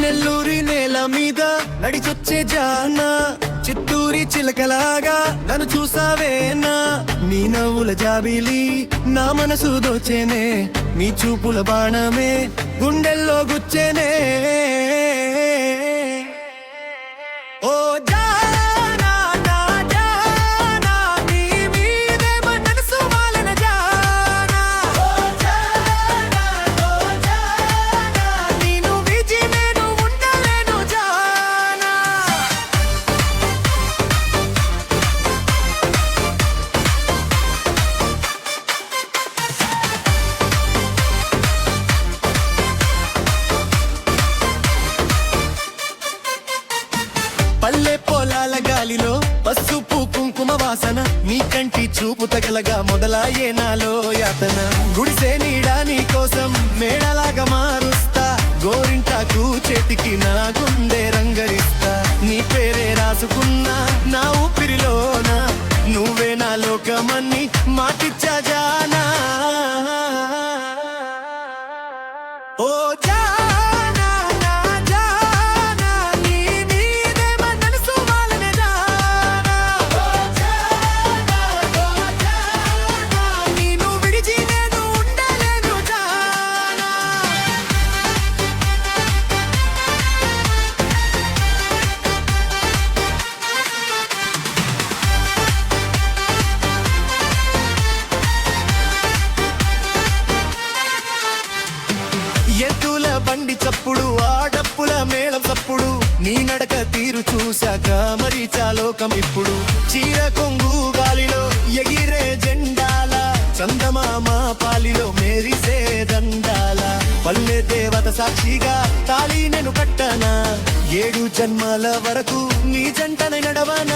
నెల్లూరి నేల మీద నడిచొచ్చే జానా. చిత్తూరి చిలకలాగా నన్ను చూసావేనా? నీ నవ్వుల జాబిలి నా మనసు దోచేనే. నీ చూపుల బాణమే గుండెల్లో గుచ్చేనే. ఓ జా వాసన నీ కంటి చూపు తగలగా మొదలాయే నాలో యాతన. గుడిసే నీడా నీ కోసం మేడలాగా మారుస్తా. గోరింటాకు చేతికి నా గుండె రంగరిస్తా. నీ పేరే రాసు చప్పుడు ఆ డప్పుల మేళం తప్పుడు నీ నడక తీరు చూశాక మరి చాలోకం ఇప్పుడు. చీర కొంగు గాలిలో ఎగిరే జెండాల చందమామ పాలిలో మేరిసే దండాల. పల్లె దేవత సాక్షిగా తాళి నేను కట్టనా? ఏడు జన్మల వరకు నీ జంటన నడవనా?